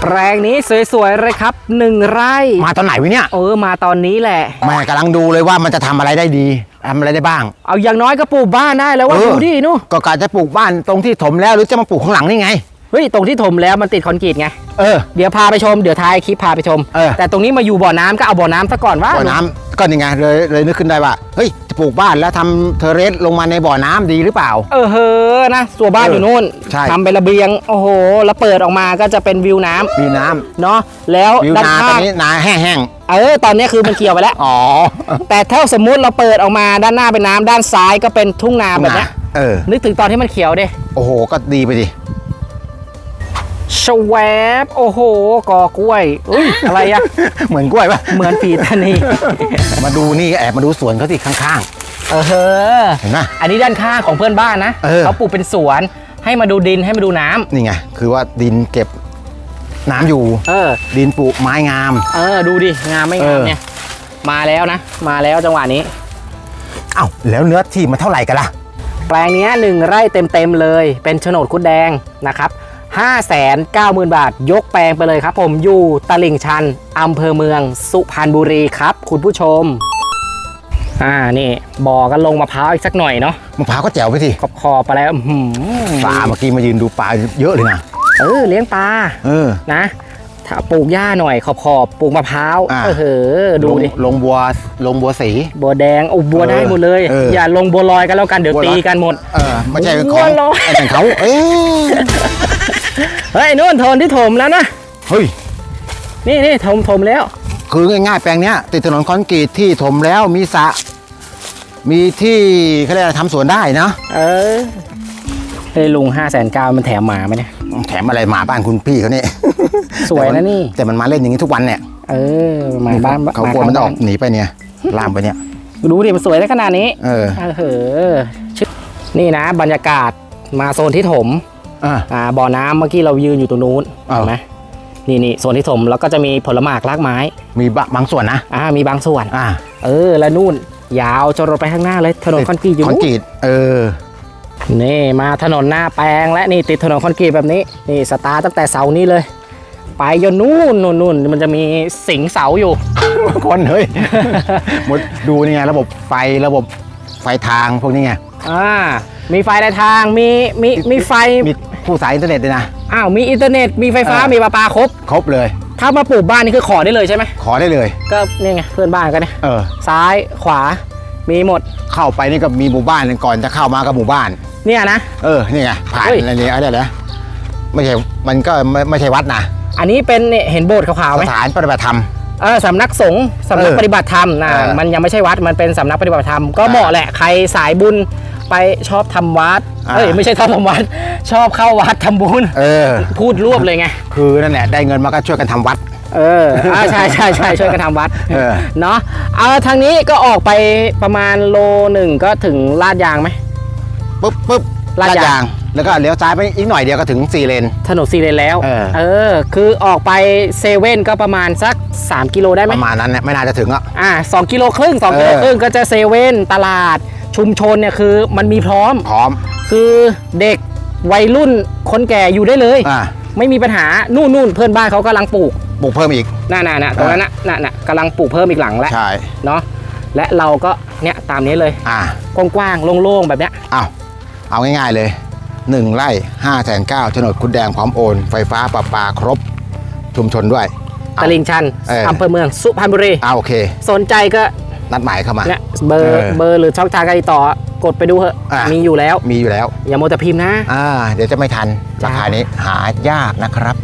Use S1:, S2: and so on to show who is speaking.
S1: แปลงนี้สวยๆเลยครับหนึ่งไร่
S2: มาตอนไหนวะเนี่ย
S1: เออมาตอนนี้แหละ
S2: แม่กำลังดูเลยว่ามันจะทำอะไรได้ดีทำอะไรได้บ้าง
S1: เอาอย่างน้อยก็ปลูกบ้านได้แล้วว่า
S2: เออ
S1: ดูดินู่น
S2: ก็กะจะปลูกบ้านตรงที่ถมแล้วหรือจะมาปลูกข้างหลังนี่ไง
S1: เฮ้ยตรงที่ถมแล้วมันติดคอนกรีตไง
S2: เออ
S1: เดี๋ยวพาไปชมเดี๋ยวท้ายคลิปพาไปชม
S2: เออ
S1: แต่ตรงนี้มาอยู่บ่อน้ำก็เอาบ่อน้ำซะก่อนว่า
S2: บ่อน้ำ ก็นี่ไงเลยเลยนึกขึ้นได้ว่าเฮ้ยจะปลูกบ้านแล้วทำเทอร์เรสลงมาในบ่อน้ำดีหรือเปล่า
S1: เออเฮ้อนะตัวบ้าน
S2: เออ
S1: อ
S2: อยู่
S1: นู่น
S2: ใช่
S1: ทำเป็นระเบียง โอ้โห แล้วเปิดออกมาก็จะเป็นวิวน้ำ
S2: มีน้ำ
S1: เนาะแล้ว
S2: วิว
S1: ด้าน
S2: นาตอ
S1: ข้านง
S2: นี้นาแห้ง
S1: เออตอนนี้คือมันเกี่ยวไปแล้ว
S2: ๆอ๋อ
S1: แต่ถ้าสมมุติเราเปิดออกมาด้านหน้าเป็นน้ำด้านซ้ายก็เป็นทุ่งนาแบบเนี้ย
S2: เออ
S1: นึกถึงตอนที่มันเขียวดิ
S2: โอ้โหก็ดีไปดิ
S1: ชแวบโอ้โหกอกล้วยอุ้ยอะไรอะ
S2: เหมือนกล้วยปะ
S1: เหมือนผีตานี
S2: มาดูนี่แอบมาดูสวนเขาสิข้าง
S1: เออเฮ้อ
S2: ๆ เห็นไหม
S1: อันนี้ด้านข้างของเพื่อนบ้านนะ
S2: เออ
S1: ปลูกเป็นสวนให้มาดูดินให้มาดูน้ำ
S2: นี่ไงคือว่าดินเก็บน้ำอยู่
S1: เออ
S2: ดินปลูกไม้งาม
S1: เออ ดูดิ งามไม่งาม
S2: เออ
S1: เนี่ย มาแล้วนะ มาแล้วจังหวะนี้
S2: เอ้าแล้วเนื้อที่มันเท่าไหร่กันล่ะ
S1: แปลงเนี้ยหนึ่งไร่เต็มๆเลย เป็นโฉนดคุดแดงนะครับ 5 9 0 0 0 0 บาท ยกแปลงไปเลยครับ ผมอยู่ตลิ่งชันอำเภอเมือง สุพรรณบุรีครับ คุณผู้ชม อ่านี่บ่อกันลงมะพร้าวอีกสักหน่อยเนาะ
S2: มะพร้าวก็แจ๋วไปสิ
S1: ขอบขอบไปแล้วอื้อหือ
S2: ปลาเมื่อกี้มายืนดูปลาเยอะเลยนะ
S1: เออเลี้ยงปลา
S2: เออ
S1: นะถ้าปลูกหญ้าหน่อยขอบขอบปลูกมะพร้าว
S2: อ่า
S1: เออเหอดูดิ
S2: ลงลงบัวลงบัวสี
S1: บัวแดงโอ้บัว
S2: เออ
S1: ได้หมดเลย
S2: เอออ
S1: อย่าลงบัวลอยกันแล้วกันเดี๋ยว
S2: บัวล
S1: ตี
S2: อย
S1: กันหมด
S2: เออไม่ใช่ข
S1: บั
S2: อ
S1: ว
S2: ง
S1: ลอย
S2: ไอ้นั่นเขาเอ๊ะ
S1: เฮ้ยนู่นโทนที่ถมแล้วนะ
S2: เฮ้ย
S1: นี่นี่ถมถมแล้ว
S2: คือง่ายๆแปลงเนี้ยติดถนนคอนกรีตที่ถมแล้วมีสระมีที่เขาเรียกอะไรทำสวนได้นะ
S1: เออเฮ้ยลุงห้าแสนเก้ามันแถมหมาไหมเนี่ย
S2: แถมอะไรมาบ้านคุณพี่เขาเนี่ย
S1: สวยนะนี่
S2: แต่มันมาเล่นอย่างนี้ทุกวันเนี่ย
S1: เออหมาบ้าน
S2: เขากลัวมันจะออก
S1: บ้า
S2: หนีไปเนี่ยล่ามไปเนี่ย
S1: ดูดิมันสวยได้ขนาดนี้
S2: เออ
S1: เออเหอชื่อนี่นะ บรรยากาศมาโซนที่ถม
S2: อะ
S1: อ่าบ่อน้ำเมื่อกี้เรายืนอยู่ตรงนู้น
S2: อ้าว
S1: เห็นไหมนี่นี่โซนที่ถมแล้วก็จะมีผลไม้รากไม้
S2: มีบะบางส่วนนะ
S1: อ่ามีบางส่วน
S2: อ่า
S1: เออแล้วนู่น ยาวจนรถไปข้างหน้าเลยถนนคอนกรีตอยู่
S2: คอน
S1: นู่น
S2: กรีตเออ
S1: นี่มาถนนหน้าแปลงและนี่ติดถนนคอนกรีตแบบนี้นี่สตาร์ทตั้งแต่เสานี้เลย ไปจนนู่นนู่นนู่นมันจะมีสิงเสาอยู่
S2: คนเฮ้ย หมดดูนี่ไงระบบไฟระบบไฟทางพวกนี้ไง
S1: อ่ามีไฟในทางมีมีมีไฟ
S2: มี คู่สายอินเทอร์เน็ตด้วยนะ
S1: อ้าวมีอินเทอร์เน็ตมีไฟฟ้า
S2: เออ
S1: มีประปาครบ
S2: ครบเลย
S1: ถ้ามาปลูกบ้านนี่คือขอได้เลยใช่ไหม
S2: ขอได้เลย
S1: ก็นี่ไงเพื่อนบ้านกันเนี่ย
S2: เออ
S1: ซ้ายขวามีหมด
S2: เข้าไปนี่ก็มีหมู่บ้านก่อนจะเข้ามากับหมู่บ้าน
S1: เนี่ยนะ
S2: เออนี่ไงผ่าน
S1: เฮ้ย
S2: อะไรนี่อะไรนะไม่ใช่มันก็ไม่ไม่ใช่วัดนะ
S1: อันนี้เป็นเนี่ยเห็นโบสถ์ขาวๆไห
S2: ส
S1: ม
S2: ถานปฏิบัติธรรม
S1: เออสำนักสงฆ์สำนัก
S2: เออ
S1: ปฏิบัติธรรมนะ
S2: เออ
S1: มันยังไม่ใช่วัดมันเป็นสำนักปฏิบัติธรรมก็
S2: อ่า
S1: เหมาะแหละใครสายบุญ ไปชอบทำวัด
S2: อ่า
S1: เอ้ยไม่ใช่ชอบทำวัด ชอบเข้าวัดทำบุญ
S2: เออ
S1: พูดรวบเลยไง
S2: คือนั่นแหละได้เงินมาก็ช่วยกันทำวัด
S1: เอออ่าใช่ใช่ใช่ช่วยกันทำวัด
S2: เออ
S1: เนาะเอาทางนี้ก็ออกไปประมาณโลหนึ่งก็ถึงลาดยางไหม
S2: ปุ๊บปุ๊บ
S1: ลาดยาง
S2: ยางแล้วก็เลี้ยวซ้ายไปอีกหน่อยเดียวก็ถึงสี่เลน
S1: ถนนซีเลนแล้ว
S2: เออ
S1: เออ คือออกไปเซเว่นก็ประมาณสัก 3 กิโลได้ไห
S2: ป
S1: ม
S2: ระมาณนั้นเนี่ยไม่น่าจะถึงอะ
S1: อ่าสองกิโลครึ่งสองกิโล
S2: เออ
S1: ครึ่งก็จะเซเว่นตลาด ชุมชนเนี่ยคือมันมีพร้อม
S2: พร้อม
S1: คือเด็กวัยรุ่นคนแก่อยู่ได้เลย
S2: อ่า
S1: ไม่มีปัญหานู่นนู่นเพื่อนบ้านเขากำลังปลูก
S2: ปลูกเพิ่มอีก
S1: น่าน่ะน่ะตรงนั้นน่ะน่ะน่ะกำลังปลูกเพิ่มอีกหลังแล้ว
S2: ใช่
S1: เนาะและเราก็เนี่ยตามนี้เลย
S2: อ่า ก
S1: ว้างๆโล่งๆแบบเนี้ย
S2: เอาเอาง่ายๆเลยหนึ่งไร่ห้าแสนเก้าโฉนดคุณแดงพร้อมโอน ไฟฟ้าประปาครบ ชุมชนด้วย
S1: ตลิ่งชัน
S2: เออ
S1: อำเภอเมืองสุพรรณบุรี
S2: เอาโอเค
S1: สนใจก็
S2: นัดหมายเข้ามา
S1: เนี่ยเบอร์
S2: เออ
S1: เบอร์หรือช่องทางการติดต่อกดไปดูเถอะ
S2: อะ
S1: มีอยู่แล้ว
S2: มีอยู่แล้ว
S1: อย่าโมวแต่พิมพ์นะ
S2: อ่า เดี๋ยวจะไม่ทัน
S1: จ้า
S2: ราคานี้หายากนะครับ